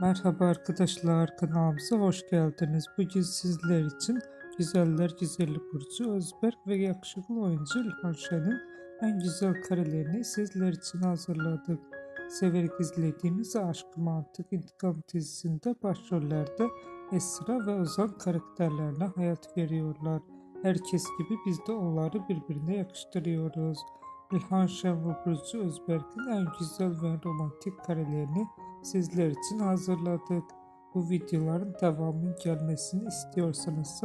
Merhaba arkadaşlar kanalımıza hoş geldiniz. Bugün sizler için Güzeller Güzeli Burcu Özberk ve yakışıklı oyuncu İlhan en güzel karelerini sizler için hazırladık. Severek izlediğiniz Aşk-ı Mantık İntikam dizisinde başrollerde Esra ve Ozan karakterlerine hayat veriyorlar. Herkes gibi biz de onları birbirine yakıştırıyoruz. İlhan Şen ve Burcu Özberk'in en güzel ve romantik karelerini sizler için hazırladık. Bu videoların devamının gelmesini istiyorsanız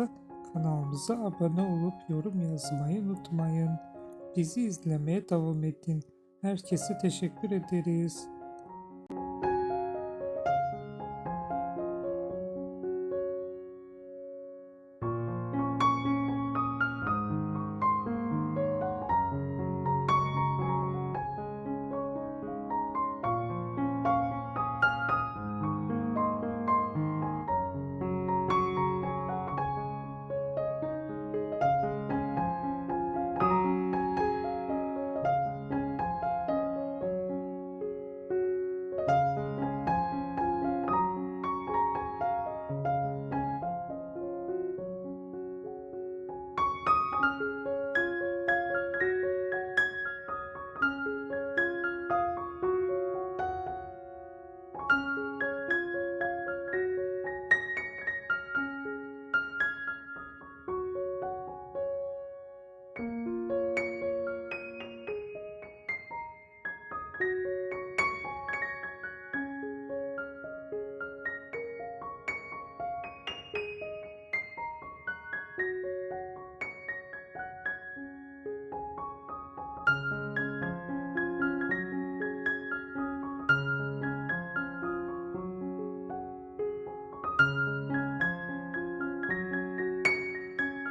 kanalımıza abone olup yorum yazmayı unutmayın. Bizi izlemeye devam edin. Herkese teşekkür ederiz.